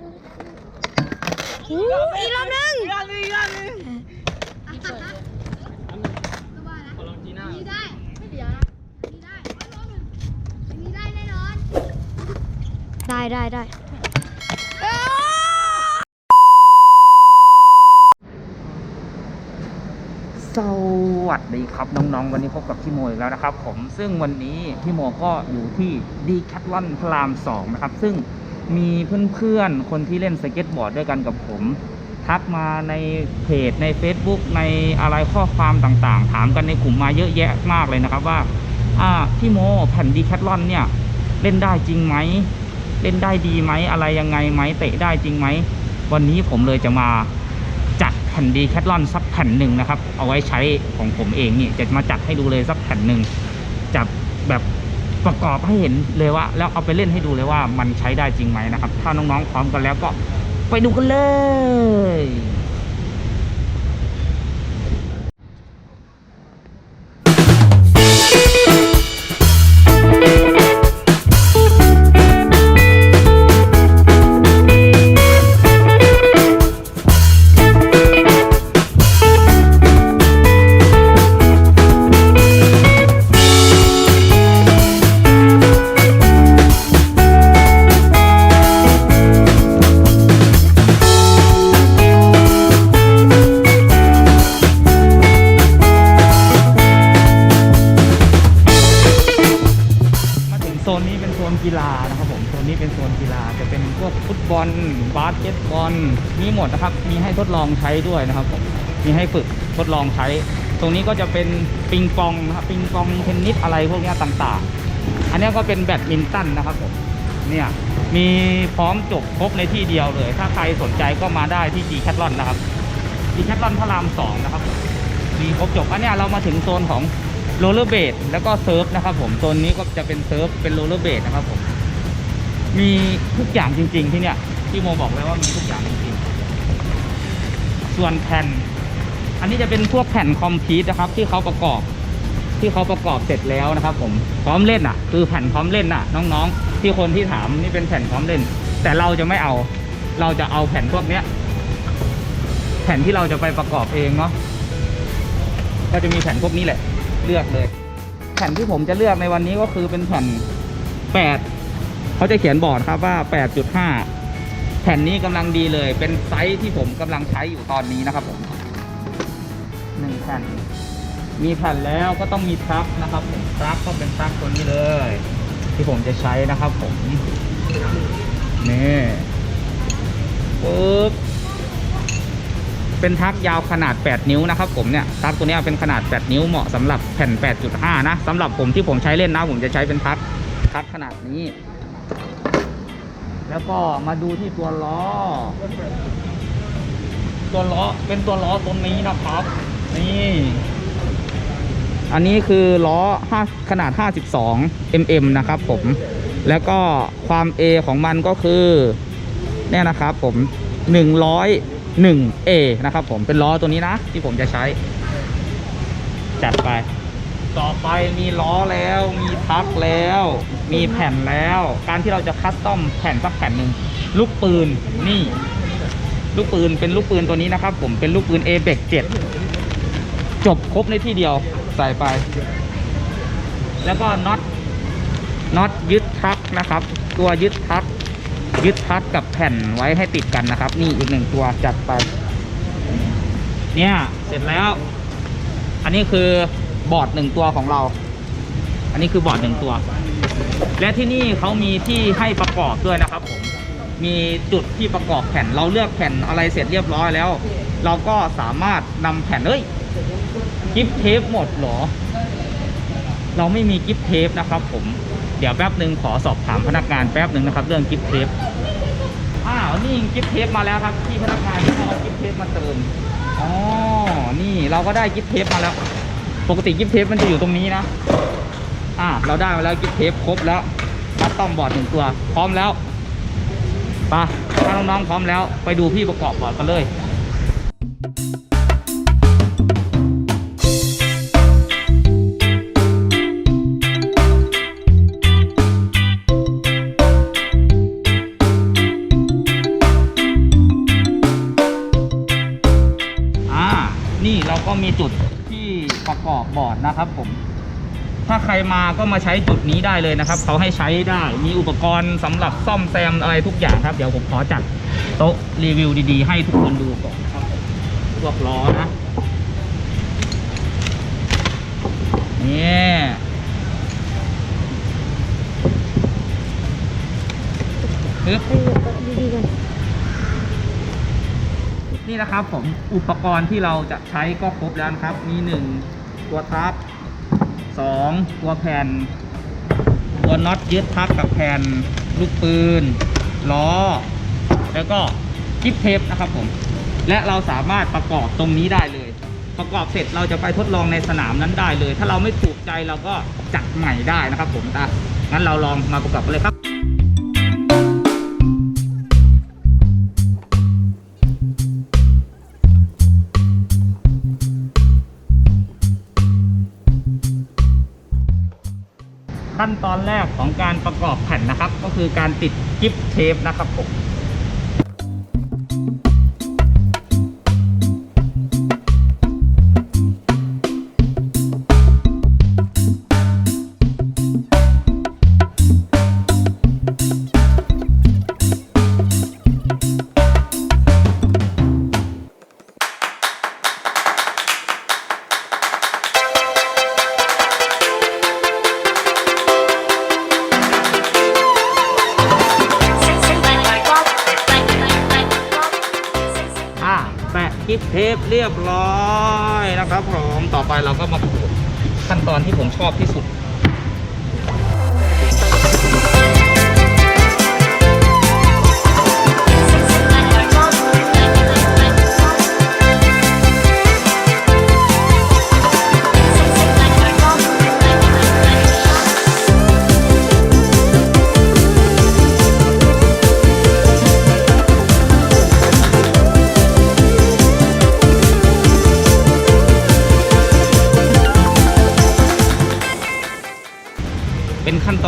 อู้อีกรอบหนึงยอดเลยยอดเลยนี่ได้ไม่เดี๋ยวนะนี่ได้ร้อลหนึ่งได้แน่นอนได้ได้ได้สวัสดีครับน้องๆ วันนี้พบกับพี่โมอีกแล้วนะครับ ผมซึ่งวันนี้พี่โมก็อยู่ที่ดีแคทลอนพระรามสองนะครับ ซึ่ง มีเพื่อนๆ คนที่เล่นสเก็ตบอร์ดด้วยกันกับผม ทักมาในเพจใน Facebook ในอะไรข้อความต่างๆ ถามกันในกลุ่มมาเยอะแยะมากเลยนะครับว่าอ่าพี่โมแผ่นดีแคทลอนเนี่ย เล่นได้จริงไหม เล่นได้ดีไหมอะไรยังไงไหมเตะได้จริงไหม วันนี้ผมเลยจะมาจัดแผ่นดีแคทลอนสักแผ่นหนึ่งนะครับ เอาไว้ใช้ของผมเองนี่จะมาจัดให้ดูเลยสักแผ่นหนึ่งจับแบบ ประกอบให้เห็นเลยว่า แล้วเอาไปเล่นให้ดูเลยว่ามันใช้ได้จริงไหมนะครับ ถ้าน้องๆพร้อมกันแล้วก็ไปดูกันเลย บอลบาสเกตบอลมีหมดนะครับ มีให้ทดลองใช้ด้วยนะครับผมมีให้ฝึกทดลองใช้ ตรงนี้ก็จะเป็นปิงปองนะครับปิงปองเทนนิสอะไรพวกนี้ต่างๆ อันนี้ก็เป็นแบดมินตันนะครับผมเนี่ยมีพร้อมจบครบในที่เดียวเลย ถ้าใครสนใจก็มาได้ที่ g ีแคทลอนนะครับ g ีแคทลอนพระรามสองนะครับมีครบจบอันนี้เรามาถึงโซนของโรลเลอร์เบดแล้วก็เซิร์ฟนะครับผมโซนนี้ก็จะเป็นเซิร์ฟเป็นโรลเลอร์เบดนะครับผม มีทุกอย่างจริง ๆ ที่เนี่ยที่โมบอกเลยว่ามีทุกอย่างจริงๆส่วนแผ่น อันนี้จะเป็นพวกแผ่นคอมพิวนะครับ ที่เขาประกอบ ที่เขาประกอบเสร็จแล้วนะครับ ผมพร้อมเล่นอะ คือแผ่นพร้อมเล่นอะ น้องๆ ที่คนที่ถามนี่เป็นแผ่นพร้อมเล่น แต่เราจะไม่เอา เราจะเอาแผ่นพวกเนี้ย แผ่นที่เราจะไปประกอบเองเนาะก็จะมีแผ่นพวกนี้แหละ เลือกเลย แผ่นที่ผมจะเลือกในวันนี้ก็คือเป็นแผ่น8 เขาจะเขียนบอร์ดครับว่า 8.5 แผ่นนี้กำลังดีเลย เป็นไซส์ที่ผมกำลังใช้อยู่ตอนนี้นะครับผมหนึ่งแผ่น มีแผ่นแล้วก็ต้องมีทรัคนะครับผมทรัคก็เป็นทรัคตัวนี้เลย ที่ผมจะใช้นะครับผม นี่ปึ๊บเป็นทักยาวขนาด 8 นิ้วนะครับผมเนี่ยทักตัวนี้เป็นขนาด 8 นิ้วเหมาะสำหรับแผ่น 8.5 นะสำหรับผมที่ผมใช้เล่นนะ ผมจะใช้เป็นทักทักขนาดนี้ แล้วก็มาดูที่ตัวล้อ ตัวล้อเป็นตัวล้อตัวนี้นะครับ นี่ อันนี้คือล้อ5ขนาด 52 mm นะครับผม แล้วก็ความ A ของมันก็คือเนี่ยนะครับผม 101 A นะครับผมเป็นล้อตัวนี้นะ ที่ผมจะใช้ จัดไป ต่อไปมีล้อแล้วมีทักแล้ว มีแผ่นแล้ว การที่เราจะคัสตอมแผ่นสักแผ่นหนึ่งลูกปืนนี่ ลูกปืนเป็นลูกปืนตัวนี้นะครับ ผมเป็นลูกปืน a b e c 7จบครบในที่เดียวใส่ไป แล้วก็น็อตน็อตยึดทักนะครับ ตัวยึดทัก ยึดทักกับแผ่นไว้ให้ติดกันนะครับ นี่อีกหนึ่งตัวจัดไป เนี่ยเสร็จแล้ว อันนี้คือบอร์ดหนึ่งตัวของเรา อันนี้คือบอร์ดหนึ่งตัว และที่นี่เขามีที่ให้ประกอบด้วยนะครับผมมีจุดที่ประกอบแผ่นเราเลือกแผ่นอะไรเสร็จเรียบร้อยแล้ว เราก็สามารถนำแผ่นเอ้ยกิฟเทปหมดเหรอ เราไม่มีกิฟเทปนะครับผมเดี๋ยวแป๊บหนึ่งขอสอบถามพนักงานแป๊บหนึ่งนะครับ เรื่องกิฟเทปอ้าวนี่กิฟเทปมาแล้วครับที่พนักงานเขาเอากิฟเทปมาเติมอ๋อนี่เราก็ได้กิฟเทปมาแล้ว ปกติกิฟเทปมันจะอยู่ตรงนี้นะ อ่าเราได้มาแล้วกิฟเทปครบแล้วคัสตอมบอร์ดหนึ่งตัว พร้อมแล้วไปถ้าน้องๆพร้อมแล้ว ไปดูพี่ประกอบบอร์ดกันเลย ถ้าใครมาก็มาใช้จุดนี้ได้เลยนะครับเขาให้ใช้ได้มีอุปกรณ์สำหรับซ่อมแซมอะไรทุกอย่างครับ เดี๋ยวผมขอจัดโต๊ะรีวิวดีๆ ให้ทุกคนดูก่อนนะครับพวกล้อนะนี่ปึ๊บไปอยู่กับดีๆกันนี่นะครับผมอุปกรณ์ที่เราจะใช้ก็ครบแล้วครับ มีหนึ่งตัวทับ สองตัวแผ่น ตัวน็อตยึดทับกับแผ่น ลูกปืน ล้อ แล้วก็กิ๊บเทปนะครับผม และเราสามารถประกอบตรงนี้ได้เลย ประกอบเสร็จเราจะไปทดลองในสนามนั้นได้เลย ถ้าเราไม่ถูกใจเราก็จัดใหม่ได้นะครับผมอะงั้นเราลองมาประกอบกันเลยครับ ขั้นตอนแรกของการประกอบแผ่นนะครับ ก็คือการติดกิฟเทปนะครับผม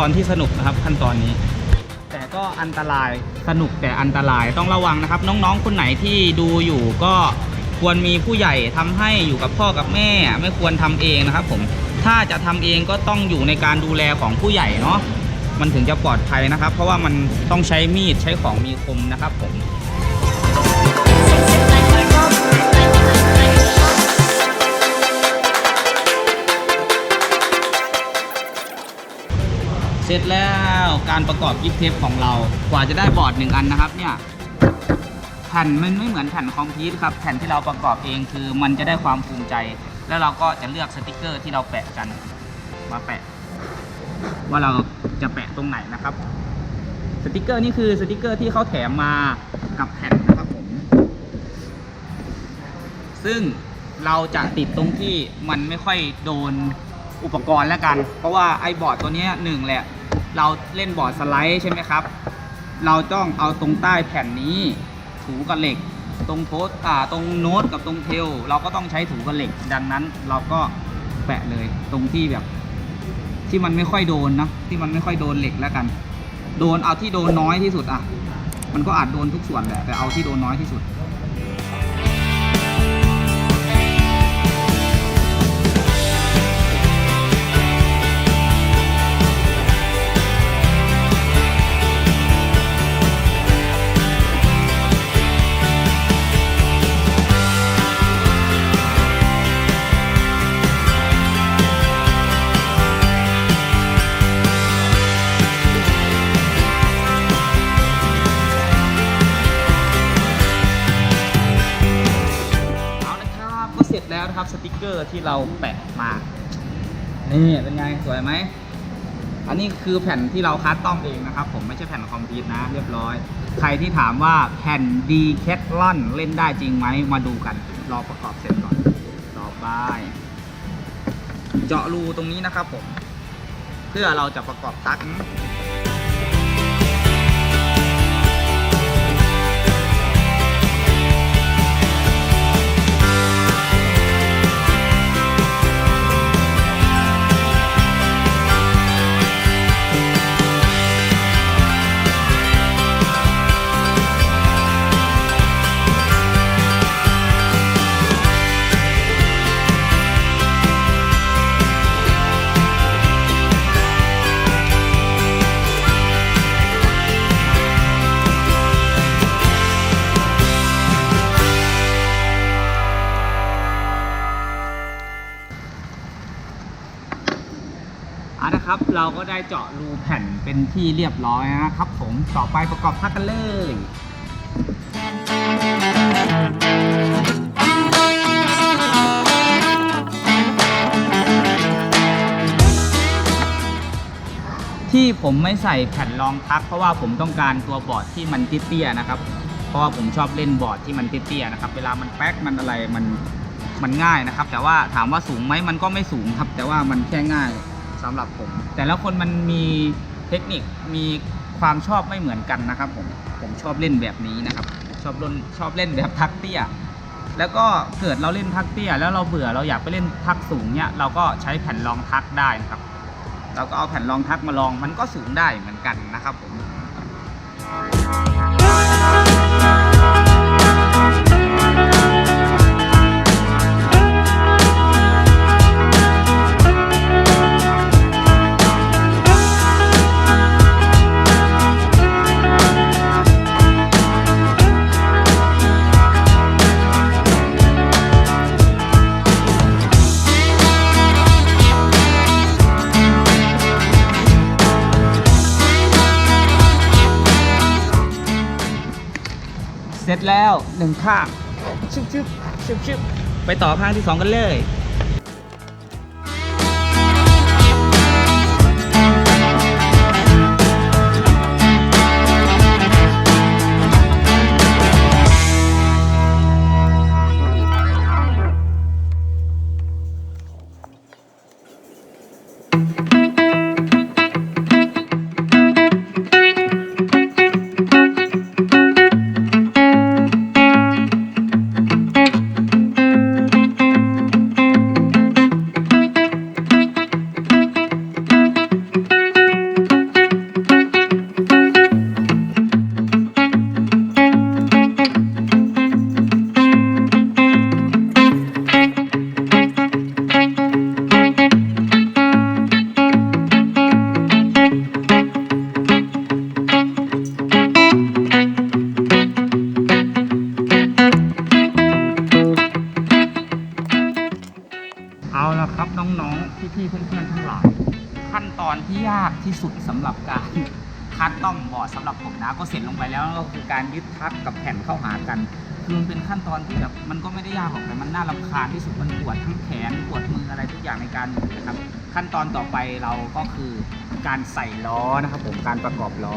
อนที่สนุกนะครับขั้นตอนนี้ แต่ก็อันตรายสนุกแต่อันตรายต้องระวังนะครับ น้องๆคนไหนที่ดูอยู่ก็ควรมีผู้ใหญ่ทำให้อยู่กับพ่อกับแม่ ไม่ควรทำเองนะครับ ผมถ้าจะทำเองก็ต้องอยู่ในการดูแลของผู้ใหญ่เนาะมันถึงจะปลอดภัยนะครับ เพราะว่ามันต้องใช้มีดใช้ของมีคมนะครับผม เสร็จแล้วการประกอบยิปเทปของเรากว่าจะได้บอร์ดหนึ่งอันนะครับเนี่ยแผ่นมันไม่เหมือนแผ่นคอมพิวต์ครับแผ่นที่เราประกอบเองคือมันจะได้ความภูมิใจ แล้วเราก็จะเลือกสติกเกอร์ที่เราแปะกันมาแปะ ว่าเราจะแปะตรงไหนนะครับสติกเกอร์นี่คือสติกเกอร์ที่เขาแถมมากับแผ่นนะครับผม ซึ่งเราจะติดตรงที่มันไม่ค่อยโดน อุปกรณ์แล้วกัน เพราะว่าไอ้บอร์ดตัวนี้หนึ่งแหละ เราเล่นบอร์ดสไลด์ใช่ไหมครับ เราต้องเอาตรงใต้แผ่นนี้ถูกับเหล็ก ตรงโพสต์อ่าตรงโน้ตกับตรงเทล เราก็ต้องใช้ถูกับเหล็ก ดังนั้นเราก็แปะเลยตรงที่แบบ ที่มันไม่ค่อยโดนนะที่มันไม่ค่อยโดนเหล็กแล้วกัน โดนเอาที่โดนน้อยที่สุดอะ มันก็อาจโดนทุกส่วนแหละแต่เอาที่โดนน้อยที่สุด สวยไหม อันนี้คือแผ่นที่เราคัดต้องเองนะครับ ผมไม่ใช่แผ่นคอมพิวต์นะ เรียบร้อย ใครที่ถามว่าแผ่นดีแคทลอนเล่นได้จริงไหมมาดูกัน รอประกอบเสร็จก่อน ต่อไป เจาะรูตรงนี้นะครับผม เพื่อเราจะประกอบตั๊ก ก็ได้เจาะรูแผ่นเป็นที่เรียบร้อยนะครับผมต่อไปประกอบพักกันเลยที่ผมไม่ใส่แผ่นรองทัก เพราะว่าผมต้องการตัวบอร์ดที่มันเตี้ยๆนะครับ เพราะว่าผมชอบเล่นบอร์ดที่มันเตี้ยๆนะครับ เวลามันแป๊กมันอะไรมันมันง่ายนะครับ แต่ว่าถามว่าสูงไหมมันก็ไม่สูงครับ แต่ว่ามันแค่ง่าย สำหรับผม แต่ละคนมันมีเทคนิคมีความชอบไม่เหมือนกันนะครับผมผมชอบเล่นแบบนี้นะครับ ชอบเล่นชอบเล่นแบบทักเตี้ยแล้วก็เกิดเราเล่นทักเตี้ย แล้วเราเบื่อเราอยากไปเล่นทักสูงเนี่ยเราก็ใช้แผ่นรองทักได้นะครับ เราก็เอาแผ่นรองทักมาลองมันก็สูงได้เหมือนกันนะครับผม หนึ่งข้างชึบชึบชึบชึบไปต่อข้างที่สองกันเลย เพื่อนๆทั้งหลาย ขั้นตอนที่ยากที่สุดสำหรับการคัดต้อมบอร์ดสำหรับผมนะก็เสร็จลงไปแล้วก็คือการยึดทักกับแผ่นเข้าหากันคือมันเป็นขั้นตอนที่แบบมันก็ไม่ได้ยากหรอกแต่มันน่ารำคาญที่สุดมันปวดทั้งแขนปวดมืออะไรทุกอย่างในการหมุนนะครับ ขั้นตอนต่อไปเราก็คือการใส่ล้อนะครับผมการประกอบล้อ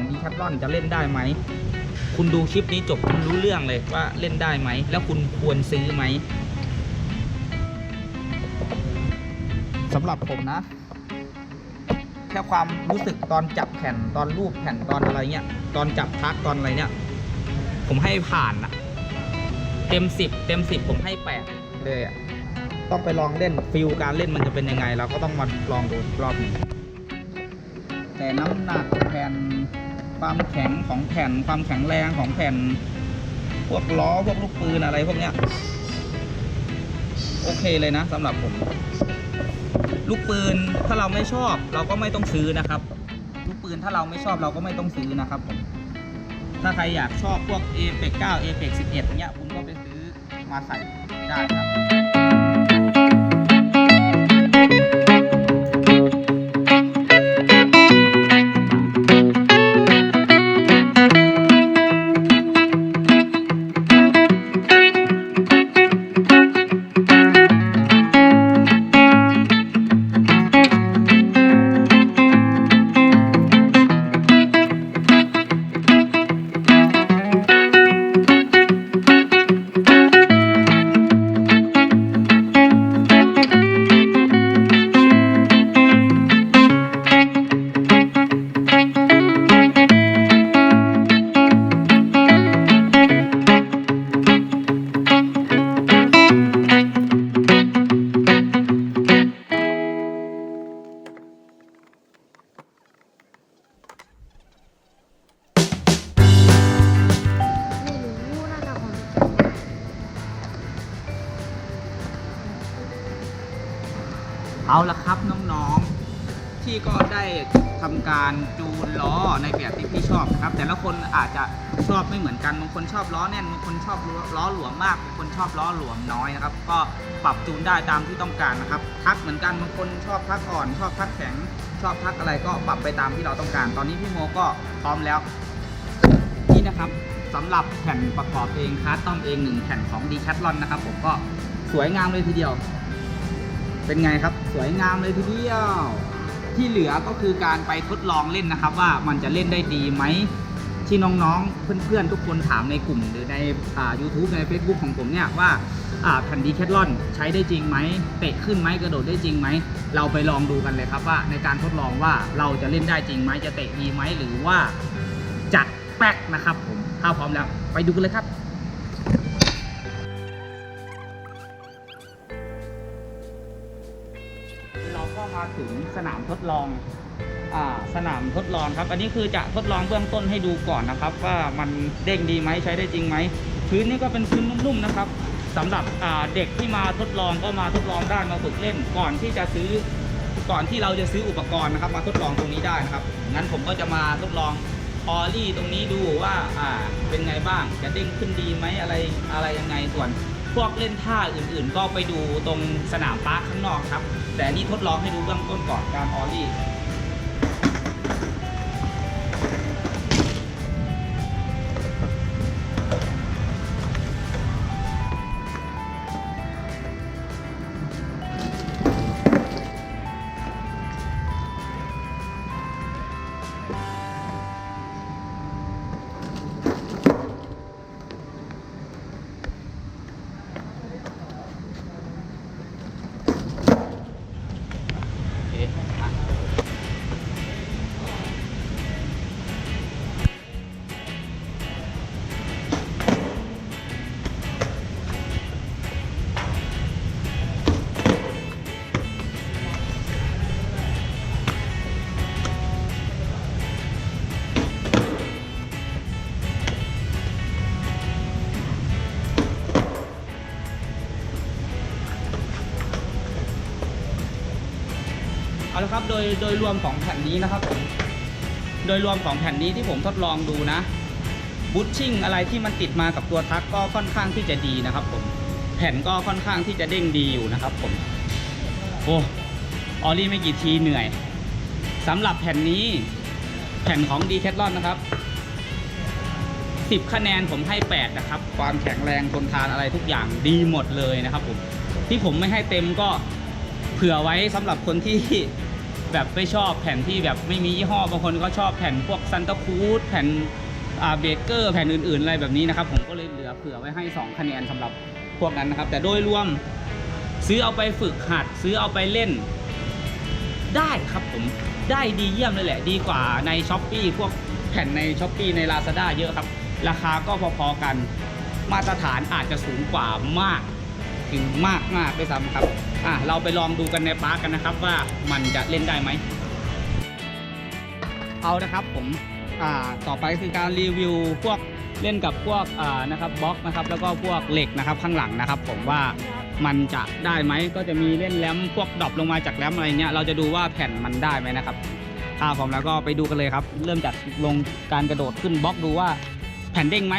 ของดีแคทลอนจะเล่นได้ไหม คุณดูคลิปนี้จบคุณรู้เรื่องเลยว่าเล่นได้ไหม แล้วคุณควรซื้อไหมสำหรับผมนะ แค่ความรู้สึกตอนจับแผ่นตอนรูปแผ่นตอนอะไรเงี้ย ตอนจับทักตอนอะไรเนี่ย ผมให้ผ่านนะเต็มสิบเต็มสิบผมให้แปดเลยอะต้องไปลองเล่นฟิลการเล่นมันจะเป็นยังไง เราก็ต้องมาลองดูรอบหนึงแต่น้ำหนักแผ่น ความแข็งของแผ่น ความแข็งแรงของแผ่น พวกล้อพวกลูกปืนอะไรพวกเนี้ยโอเคเลยนะสำหรับผม ลูกปืนถ้าเราไม่ชอบเราก็ไม่ต้องซื้อนะครับ ลูกปืนถ้าเราไม่ชอบเราก็ไม่ต้องซื้อนะครับผมถ้าใครอยากชอบพวก a p e x 9 a p e x 11เนี้ยคุณก็ไปซื้อมาใส่ได้ครับ อบล้อหลวมน้อยนะครับ ก็ปรับจูนได้ตามที่ต้องการนะครับทักเหมือนกันบางคนชอบทักอ่อน ชอบทักแข็ง ชอบทักอะไรก็ปรับไปตามที่เราต้องการ ตอนนี้พี่โมก็พร้อมแล้วนี่นะครับสำหรับแผ่นประกอบเองคัสตอมเองหนึ่งแผ่นของดีแคทลอนนะครับ ผมก็สวยงามเลยทีเดียว เป็นไงครับ สวยงามเลยทีเดียว ที่เหลือก็คือการไปทดลองเล่นนะครับ ว่ามันจะเล่นได้ดีไหม ที่น้องๆ เพื่อนๆ ทุกคนถามในกลุ่มหรือในอ่า YouTube ใน Facebook ของผมเนี่ยว่าแผ่นดีแคทลอนใช้ได้จริงไหมเตะขึ้นไหมกระโดดได้จริงไหม เราไปลองดูกันเลยครับว่าในการทดลองว่าเราจะเล่นได้จริงไหมจะเตะดีไหมหรือว่าจะแป๊กนะครับผมถ้าพร้อมแล้วไปดูกันเลยครับเราก็มาถึงสนามทดลอง สนามทดลองครับ อันนี้คือจะทดลองเบื้องต้นให้ดูก่อนนะครับ ว่ามันเด้งดีไหมใช้ได้จริงไหมพื้นนี่ก็เป็นพื้นนุ่มๆนะครับสำหรับเด็กที่มาทดลองก็มาทดลองได้มาฝึกเล่นก่อนที่จะซื้อก่อนที่เราจะซื้ออุปกรณ์นะครับ มาทดลองตรงนี้ได้นะครับงั้นผมก็จะมาทดลองออลลี่ตรงนี้ดูว่าอ่าเป็นไงบ้างจะเด้งขึ้นดีไหมอะไรอะไรยังไงส่วนพวกเล่นท่าอื่นๆ ก็ไปดูตรงสนามปาร์คข้างนอกครับ แต่นี่ทดลองให้ดูเบื้องต้นก่อนการออลี่ โดยโดยรวมของแผ่นนี้นะครับผมโดยรวมของแผ่นนี้ที่ผมทดลองดูนะบูทชิ่งอะไรที่มันติดมากับตัวทักก็ค่อนข้างที่จะดีนะครับผมแผ่นก็ค่อนข้างที่จะเด้งดีอยู่นะครับผมโอ้ออลี่ไม่กี่ทีเหนื่อยสำหรับแผ่นนี้แผ่นของ d ีแคทลอนนะครับ 10 คะแนนผมให้ 8 นะครับ ความแข็งแรงทนทานอะไรทุกอย่างดีหมดเลยนะครับผมที่ผมไม่ให้เต็มก็เผื่อไว้สำหรับคนที่ แบบไม่ชอบแผ่นที่แบบไม่มียี่ห้อบางคนก็ชอบแผ่นพวกซันตาคูดแผ่นเบเกอร์แผ่นอื่นๆอะไรแบบนี้นะครับ ผมก็เลยเหลือเผื่อไว้ให้ 2 คะแนนสำหรับพวกนั้นนะครับ แต่โดยรวมซื้อเอาไปฝึกหัดซื้อเอาไปเล่น ได้ครับผมได้ดีเยี่ยมเลยแหละ ดีกว่าในช้อปปีพวกแผ่นในช้อปปีใน Lazada เยอะครับ ราคาก็พอๆกัน มาตรฐานอาจจะสูงกว่ามาก ถึงมากมากด้วยซ้ำครับ อะเราไปลองดูกันในปาร์กกันนะครับว่ามันจะเล่นได้ไหม เอานะครับผมอ่าต่อไปคือการรีวิวพวกเล่นกับพวกอ่านะครับบล็อกนะครับแล้วก็พวกเหล็กนะครับข้างหลังนะครับ ผมว่ามันจะได้ไหมก็จะมีเล่นแรมพวกดรอปลงมาจากแรมอะไรเงี้ยเราจะดูว่าแผ่นมันได้ไหมนะครับถ้าพร้อมแล้วก็ไปดูกันเลยครับ เริ่มจากลงการกระโดดขึ้นบล็อกดูว่าแผ่นเด้งไหม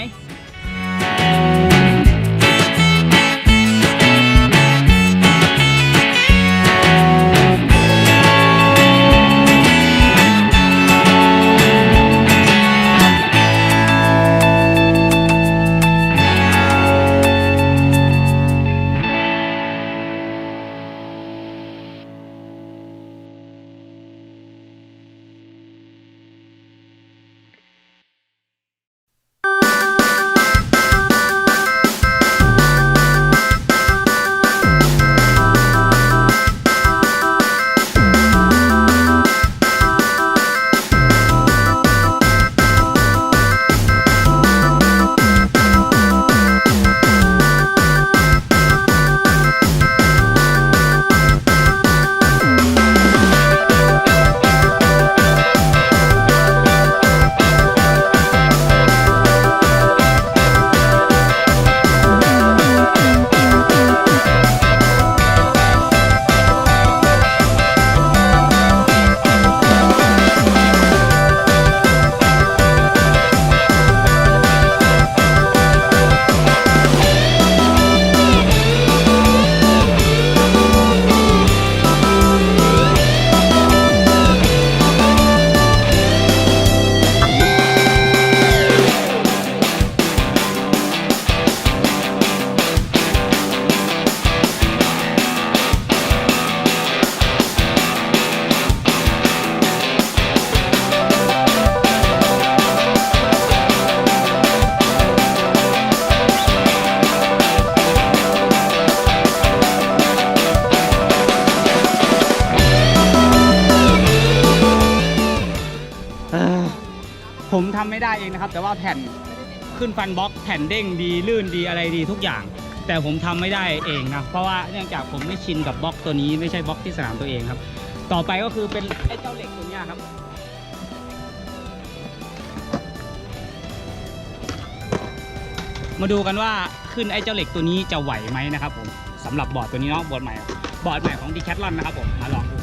เองนะครับ แต่ว่าแผ่นขึ้นฟันบล็อกแผ่นเด้งดีลื่นดีอะไรดีทุกอย่าง แต่ผมทำไม่ได้เองนะเพราะว่าเนื่องจากผมไม่ชินกับบล็อกตัวนี้ไม่ใช่บล็อกที่สนามตัวเองครับ ต่อไปก็คือเป็นไอ้เจ้าเหล็กตัวนี้ครับมาดูกันว่าขึ้นไอ้เจ้าเหล็กตัวนี้จะไหวไหมนะครับผมสำหรับบอร์ดตัวนี้เนาะบอร์ดใหม่บอร์ดใหม่ของดีแคทลอนนะครับผมมาลองดู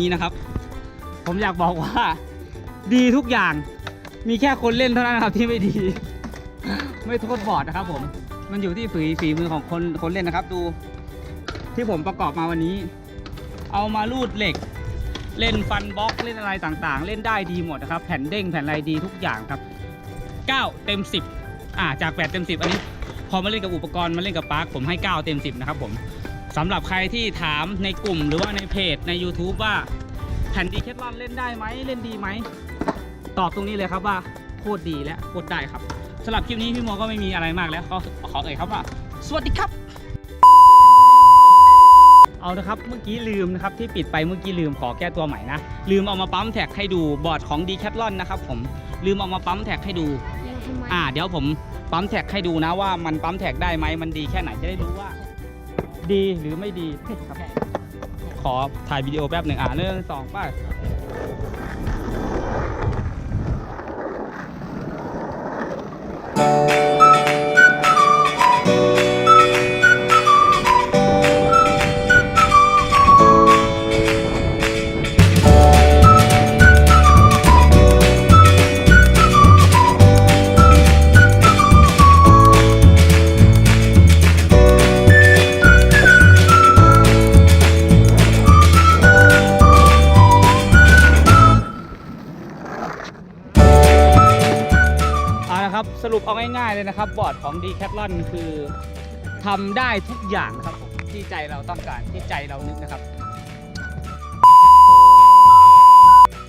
นี้นะครับ ผมอยากบอกว่า ดีทุกอย่าง มีแค่คนเล่นเท่านั้นครับที่ไม่ดี ไม่โทษบอร์ดนะครับ ผม มันอยู่ที่ฝีฝีมือของคนคนเล่นนะครับ ดู ที่ผมประกอบมาวันนี้ เอามารูดเหล็ก เล่นฟันบล็อกเล่นอะไรต่างๆ เล่นได้ดีหมดนะครับ แผ่นเด้งแผ่นอะไรดีทุกอย่างครับ 9 เต็ม 10 อ่าจาก 8 เต็ม 10 อันนี้พอมาเล่นกับอุปกรณ์มาเล่นกับปาร์คผมให้ 9 เต็ม 10 นะครับผม สำหรับใครที่ถามในกลุ่มหรือว่าในเพจใน YouTube ว่าแผ่นดีแคทลอนเล่นได้ไหมเล่นดีไหม ตอบตรงนี้เลยครับว่าโคตรดีและโคตรได้ครับสำหรับคลิปนี้พี่โมก็ไม่มีอะไรมากแล้วก็ขอเอ่ยครับว่า สวัสดีครับ เอานะครับเมื่อกี้ลืมนะครับที่ปิดไปเมื่อกี้ลืมขอแก้ตัวใหม่นะ ลืมเอามาปั๊มแท็กให้ดูบอร์ดของดีแคทลอนนะครับผมลืมเอามาปั๊มแท็กให้ดูทำไมอ่า เดี๋ยวผมปั๊มแท็กให้ดูนะว่ามันปั๊มแท็กได้ไหมมันดีแค่ไหนจะได้รู้ว่า ดีหรือไม่ดีครับ ขอถ่ายวิดีโอแป๊บหนึ่งอ่าเรื่องสองป้าเอา ง่ายๆเลยนะครับ บอร์ดของ d c a t h l o n คือทำได้ทุกอย่างครับผมที่ใจเราต้องการที่ใจเรานึกนะครับ